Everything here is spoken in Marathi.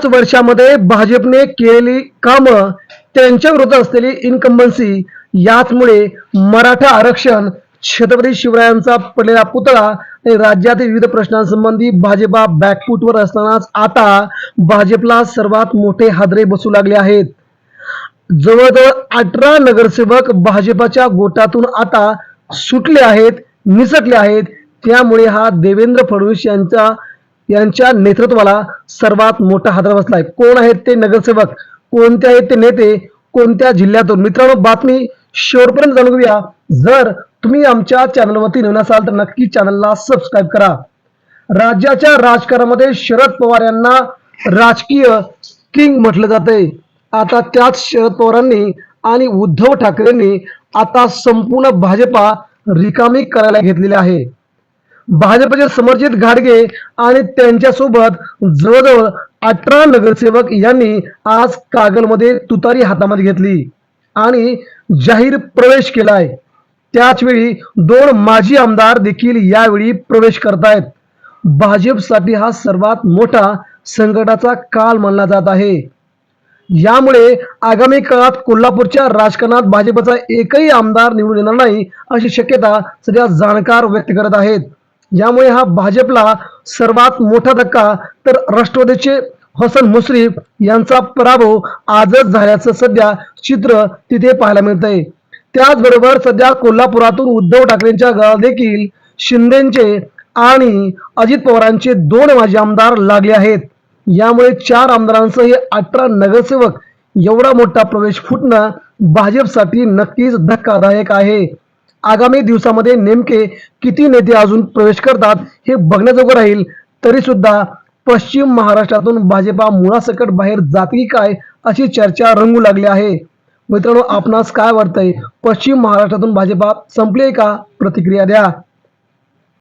पाच वर्षामध्ये भाजपने केलेली कामं त्यांच्या विरोधात असलेली इन्कम्बन्सी याचमुळे मराठा आरक्षण छत्रपती शिवरायांचा पडलेला पुतळा आणि राज्यातील विविध प्रश्नांसंबंधी भाजपा बॅकफूटवर असतानाच आता भाजपला सर्वात मोठे हादरे बसू लागले आहेत. जवळजवळ अठरा नगरसेवक भाजपाच्या गोटातून आता सुटले आहेत निसटले आहेत. त्यामुळे हा देवेंद्र फडणवीस यांचा यांच्या नेतृत्वाला सर्वात मोठा हादरा बसलाय. कोण आहेत ते नगरसेवक? कोणते आहेत ते नेते? कोणत्या जिल्ह्यातून? मित्रांनो बातमी शेवटपर्यंत जाणून घेऊया. जर तुम्ही आमच्या चॅनलवरती नवीन असाल तर नक्की चॅनलला सबस्क्राईब करा. राज्याच्या राजकारणामध्ये शरद पवार यांना राजकीय किंग म्हटलं जातंय. आता त्याच शरद पवारांनी आणि उद्धव ठाकरेंनी आता संपूर्ण भाजपा रिकामी करायला घेतलेली आहे. भाजपचे समर्जित घाडगे आणि त्यांच्यासोबत जवळजवळ अठरा नगरसेवक यांनी आज कागलमध्ये तुतारी हातामध्ये घेतली आणि जाहीर प्रवेश केलाय. त्याचवेळी दोन माजी आमदार देखील यावेळी प्रवेश करतायत. भाजपसाठी हा सर्वात मोठा संकटाचा काल मानला जात आहे. यामुळे आगामी काळात कोल्हापूरच्या राजकारणात भाजपचा एकही आमदार निवडून येणार नाही अशी शक्यता सध्या जाणकार व्यक्त करत आहेत. यामुळे हा भाजपला सर्वात मोठा धक्का. तर राष्ट्रवादीचे हसन मुश्रीफ यांचा पराभव आजच झाल्याचं सध्या चित्र तिथे पाहायला मिळतंय. त्याचबरोबर सध्या कोल्हापुरातून उद्धव ठाकरेंच्या गळा देखील शिंदेचे आणि अजित पवारांचे दोन माजी आमदार लागले आहेत. यामुळे चार आमदारांसह हे अठरा नगरसेवक एवढा मोठा प्रवेश फुटणं भाजपसाठी नक्कीच धक्कादायक आहे. आगामी दिवसामध्ये नेमके किती नेते अजून प्रवेश करतात हे बघण्याजोगं राहील. तरी सुद्धा पश्चिम महाराष्ट्रातून भाजपा मुळासकट बाहेर जातील काय अशी चर्चा रंगू लागली आहे. मित्रांनो आपणास काय वाटतंय? पश्चिम महाराष्ट्रातून भाजपा संपले का? प्रतिक्रिया द्या.